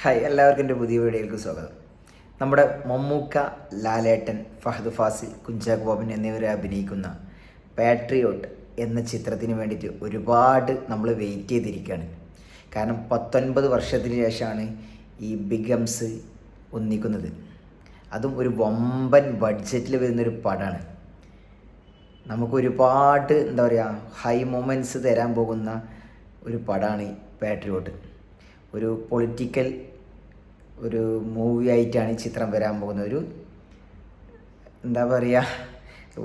Hi എല്ലാവർക്കും എന്റെ പുതിയ വീഡിയോയിലേക്ക് സ്വാഗതം. നമ്മുടെ മമ്മൂക്ക ലാലേട്ടൻ ഫഹദ് ഫാസിൽ കുഞ്ചാക് ബോബൻ എന്നിവരെ അഭിനയിക്കുന്ന പാട്രിയോട്ട് എന്ന ചിത്രത്തിന് വേണ്ടിയിട്ട് ഒരുപാട് നമ്മൾ വെയിറ്റ് ചെയ്തിരിക്കുകയാണ്. കാരണം പത്തൊൻപത് വർഷത്തിന് ശേഷമാണ് ഈ ബിഗംസ് ഒന്നിക്കുന്നത്. അതും ഒരു വമ്പൻ ബഡ്ജറ്റിൽ വരുന്നൊരു പടമാണ് നമുക്ക് ഒരുപാട് എന്താ പറയുക ഹൈ മൊമെന്റ്സ് തരാൻ പോകുന്ന ഒരു പടമാണ് പാട്രിയോട്ട്. ഒരു പൊളിറ്റിക്കൽ ഒരു മൂവി ആയിട്ടാണ് ഈ ചിത്രം വരാൻ പോകുന്നത്. ഒരു എന്താ പറയുക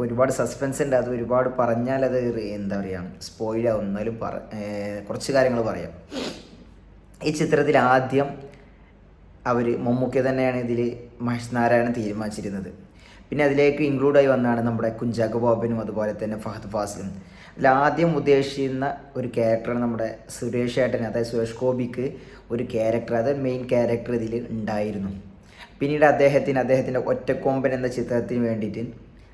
ഒരുപാട് സസ്പെൻസ് ഉണ്ട്. അത് ഒരുപാട് പറഞ്ഞാൽ അത് എന്താ പറയുക സ്പോയിലാവും എന്നാലും പറ കുറച്ച് കാര്യങ്ങൾ പറയാം. ഈ ചിത്രത്തിൽ ആദ്യം അവർ മമ്മൂക്ക തന്നെയാണ് ഇതിൽ മഹേഷ് നാരായണൻ തീരുമാനിച്ചിരുന്നത്. പിന്നെ അതിലേക്ക് ഇൻക്ലൂഡായി വന്നതാണ് നമ്മുടെ കുഞ്ചാക്കോ ബോബനും അതുപോലെ തന്നെ ഫഹദ് ഫാസിലും. അതിൽ ആദ്യം ഉദ്ദേശിക്കുന്ന ഒരു ക്യാരക്ടറാണ് നമ്മുടെ സുരേഷ് ഏട്ടൻ അതായത് സുരേഷ് ഗോപിക്ക് ഒരു ക്യാരക്ടർ അത് മെയിൻ ക്യാരക്ടർ ഇതിൽ ഉണ്ടായിരുന്നു. പിന്നീട് അദ്ദേഹത്തിന് അദ്ദേഹത്തിന്റെ ഒറ്റക്കൊമ്പൻ എന്ന ചിത്രത്തിന് വേണ്ടിയിട്ട്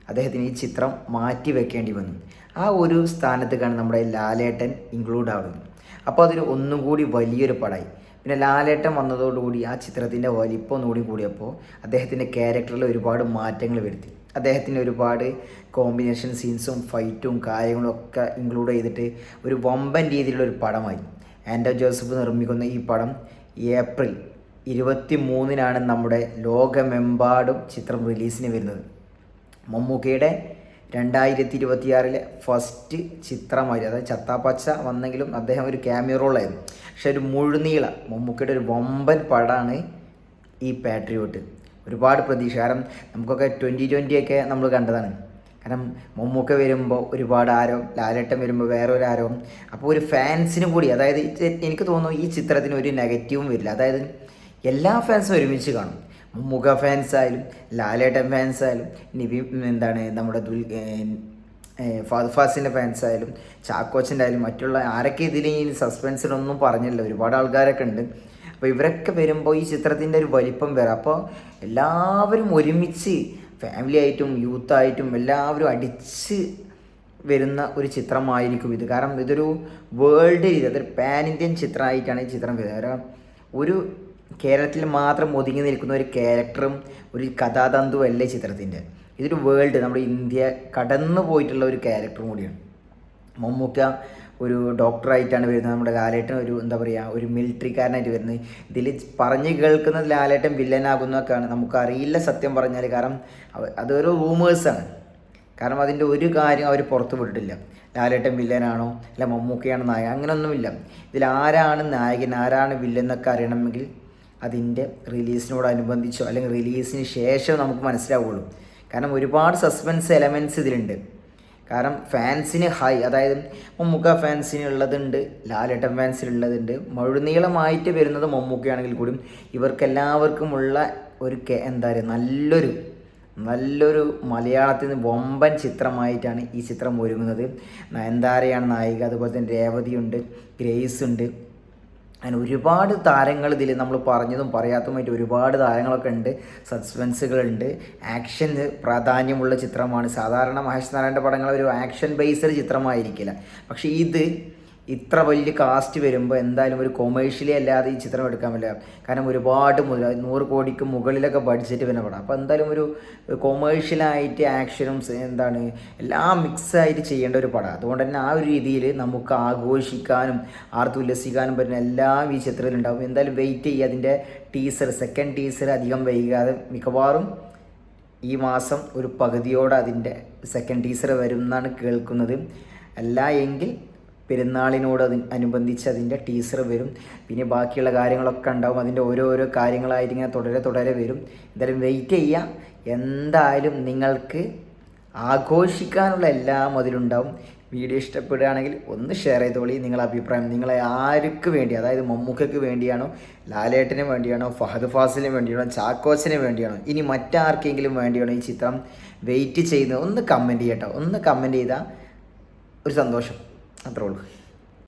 അദ്ദേഹത്തിന് ഈ ചിത്രം മാറ്റി വെക്കേണ്ടി വന്നു. ആ ഒരു സ്ഥാനത്തേക്കാണ് നമ്മുടെ ലാലേട്ടൻ ഇൻക്ലൂഡ് ആവുന്നത് അപ്പോൾ അതൊരു ഒന്നും കൂടി വലിയൊരു പടമായി പിന്നെ ലാലേട്ടൻ വന്നതോടുകൂടി ആ ചിത്രത്തിന്റെ വലിപ്പം ഒന്നുകൂടി കൂടിയപ്പോൾ അദ്ദേഹത്തിന്റെ ക്യാരക്ടറിൽ ഒരുപാട് മാറ്റങ്ങൾ വരുത്തി. അദ്ദേഹത്തിന് ഒരുപാട് കോമ്പിനേഷൻ സീൻസും ഫൈറ്റും കാര്യങ്ങളും ഒക്കെ ഇൻക്ലൂഡ് ചെയ്തിട്ട് ഒരു വമ്പൻ രീതിയിലുള്ള ഒരു പടമായി. ആൻഡോ ജോസഫ് നിർമ്മിക്കുന്ന ഈ പടം ഏപ്രിൽ ഇരുപത്തി മൂന്നിനാണ് നമ്മുടെ ലോകമെമ്പാടും ചിത്രം റിലീസിന് വരുന്നത്. മമ്മൂക്കയുടെ രണ്ടായിരത്തി ഇരുപത്തിയാറിലെ ഫസ്റ്റ് ചിത്രമായി അതായത് ചത്താപ്പച്ച വന്നെങ്കിലും അദ്ദേഹം ഒരു ക്യാമിയോ റോളായിരുന്നു പക്ഷെ ഒരു മുഴുനീള മമ്മൂക്കയുടെ ഒരു വമ്പൻ പടമാണ് ഈ പാട്രിയോട്ട് ഒരുപാട് പ്രതീക്ഷ. കാരണം നമുക്കൊക്കെ ട്വന്റി ട്വന്റി ഒക്കെ നമ്മൾ കണ്ടതാണ്. കാരണം മമ്മൂക്ക വരുമ്പോൾ ഒരുപാട് ആരവം ലാലേട്ടൻ വരുമ്പോൾ വേറെ ഒരു ആരവം അപ്പോൾ ഒരു ഫാൻസിനും കൂടി അതായത് എനിക്ക് തോന്നുന്നു ഈ ചിത്രത്തിന് ഒരു നെഗറ്റീവും വരില്ല. അതായത് എല്ലാ ഫാൻസും ഒരുമിച്ച് കാണും. മമ്മൂക്ക ഫാൻസായാലും ലാലേട്ടൻ ഫാൻസായാലും നിവി എന്താണ് നമ്മുടെ ദുൽ ഫാസിന്റെ ഫാൻസായാലും ചാക്കോച്ചന്റെ ആയാലും മറ്റുള്ള ആരൊക്കെ ഇതിൽ ഈ സസ്പെൻസിലൊന്നും പറഞ്ഞില്ല. ഒരുപാട് ആൾക്കാരൊക്കെ ഉണ്ട്. അപ്പോൾ ഇവരൊക്കെ വരുമ്പോൾ ഈ ചിത്രത്തിന്റെ ഒരു വലിപ്പം വരാം അപ്പോൾ എല്ലാവരും ഒരുമിച്ച് ഫാമിലി ആയിട്ടും യൂത്തായിട്ടും എല്ലാവരും അടിച്ച് വരുന്ന ഒരു ചിത്രമായിരിക്കും ഇത്. കാരണം ഇതൊരു വേൾഡ് രീതി അതൊരു പാൻ ഇന്ത്യൻ ചിത്രമായിട്ടാണ് ഈ ചിത്രം വരുന്നത്. കാരണം ഒരു കേരളത്തിൽ മാത്രം ഒതുങ്ങി നിൽക്കുന്ന ഒരു ക്യാരക്ടറും ഒരു കഥാതന്തുവും അല്ല ചിത്രത്തിന്റെ. ഇതൊരു വേൾഡ് നമ്മുടെ ഇന്ത്യ കടന്നു പോയിട്ടുള്ള ഒരു ക്യാരക്ടറും കൂടിയാണ്. മമ്മൂക്ക ഒരു ഡോക്ടറായിട്ടാണ് വരുന്നത്. നമ്മുടെ ലാലേട്ടൻ ഒരു എന്താ പറയുക ഒരു മിലിറ്ററിക്കാരനായിട്ട് വരുന്നത്. ഇതിൽ പറഞ്ഞ് കേൾക്കുന്നത് ലാലേട്ടൻ വില്ലനാകുന്നതൊക്കെയാണ് നമുക്കറിയില്ല സത്യം പറഞ്ഞാൽ കാരണം അതൊരു റൂമേഴ്സാണ് കാരണം അതിന്റെ ഒരു കാര്യം അവർ പുറത്തു വിട്ടിട്ടില്ല. ലാലേട്ടൻ വില്ലനാണോ അല്ല മമ്മൂക്കയാണോ നായകൻ അങ്ങനെയൊന്നുമില്ല ഇതിൽ ആരാണ് നായകൻ ആരാണ് വില്ലൻ എന്നൊക്കെ അറിയണമെങ്കിൽ അതിന്റെ റിലീസിനോടനുബന്ധിച്ചോ അല്ലെങ്കിൽ റിലീസിന് ശേഷം നമുക്ക് മനസ്സിലാവുള്ളൂ. കാരണം ഒരുപാട് സസ്പെൻസ് എലമെന്റ്സ് ഇതിലുണ്ട്. കാരണം ഫാൻസിന് ഹൈ അതായത് മമ്മൂക്ക ഫാൻസിന് ഉള്ളതുണ്ട് ലാലേട്ടൻ ഫാൻസിന് ഉള്ളതുണ്ട് മുഴുനീളമായിട്ട് വരുന്നത് മമ്മൂക്കയാണെങ്കിൽ കൂടിയും ഇവർക്കെല്ലാവർക്കുമുള്ള ഒരു എന്താ പറയുക നല്ലൊരു നല്ലൊരു മലയാളത്തിൽ നിന്ന് വമ്പൻ ചിത്രമായിട്ടാണ് ഈ ചിത്രം ഒരുങ്ങുന്നത്. നയൻതാരയാണ് നായിക അതുപോലെ തന്നെ രേവതിയുണ്ട് ഗ്രേസ് ഉണ്ട് അങ്ങനെ ഒരുപാട് താരങ്ങൾ ഇതിൽ നമ്മൾ പറഞ്ഞതും പറയാത്തതുമായിട്ട് ഒരുപാട് താരങ്ങളൊക്കെ ഉണ്ട്. സസ്പെൻസുകളുണ്ട് ആക്ഷന് പ്രാധാന്യമുള്ള ചിത്രമാണ്. സാധാരണ മഹേഷ് നാരായണന്റെ പടങ്ങൾ ഒരു ആക്ഷൻ ബേസ്ഡ് ചിത്രമായിരിക്കില്ല. പക്ഷേ ഇത് ഇത്ര വലിയ കാസ്റ്റ് വരുമ്പോൾ എന്തായാലും ഒരു കൊമേഴ്ഷ്യലി അല്ലാതെ ഈ ചിത്രം എടുക്കാൻ പറ്റില്ല. കാരണം ഒരുപാട് മുതൽ നൂറ് കോടിക്ക് മുകളിലൊക്കെ ബഡ്ജറ്റ് പിന്നെ പടം. അപ്പോൾ എന്തായാലും ഒരു കൊമേഴ്ഷ്യലായിട്ട് ആക്ഷനും എന്താണ് എല്ലാം മിക്സ് ആയിട്ട് ചെയ്യേണ്ട ഒരു പടം. അതുകൊണ്ട് തന്നെ ആ ഒരു രീതിയിൽ നമുക്ക് ആഘോഷിക്കാനും ആർത്തുല്ലസിക്കാനും പറ്റുന്ന എല്ലാം ഈ ചിത്രത്തിൽ ഉണ്ടാവും. എന്തായാലും വെയിറ്റ് ചെയ്യുക അതിന്റെ ടീസർ സെക്കൻഡ് ടീസർ അധികം വൈകാതെ മിക്കവാറും ഈ മാസം ഒരു പകുതിയോടെ അതിന്റെ സെക്കൻഡ് ടീസർ വരും എന്നാണ് കേൾക്കുന്നത്. അല്ല എങ്കിൽ പെരുന്നാളിനോട് അനുബന്ധിച്ച് അതിന്റെ ടീസർ വരും. പിന്നെ ബാക്കിയുള്ള കാര്യങ്ങളൊക്കെ ഉണ്ടാവും. അതിന്റെ ഓരോരോ കാര്യങ്ങളായിട്ട് ഇങ്ങനെ തുടരെ തുടരെ വരും. എന്തായാലും വെയിറ്റ് ചെയ്യുക എന്തായാലും നിങ്ങൾക്ക് ആഘോഷിക്കാനുള്ള എല്ലാം അതിലുണ്ടാവും. വീഡിയോ ഇഷ്ടപ്പെടുകയാണെങ്കിൽ ഒന്ന് ഷെയർ ചെയ്തോളി. നിങ്ങളുടെ അഭിപ്രായം നിങ്ങളെ ആർക്ക് വേണ്ടി അതായത് മമ്മൂക്കയ്ക്ക് വേണ്ടിയാണോ ലാലേട്ടന് വേണ്ടിയാണോ ഫഹദ് ഫാസിന് വേണ്ടിയാണോ ചാക്കോച്ചിന് വേണ്ടിയാണോ ഇനി മറ്റാർക്കെങ്കിലും വേണ്ടിയാണോ ഈ ചിത്രം വെയിറ്റ് ചെയ്യുന്നത്? ഒന്ന് കമന്റ് ചെയ്യട്ടോ. ഒന്ന് കമന്റ് ചെയ്താൽ ഒരു സന്തോഷം. അത്രേ ഉള്ളൂ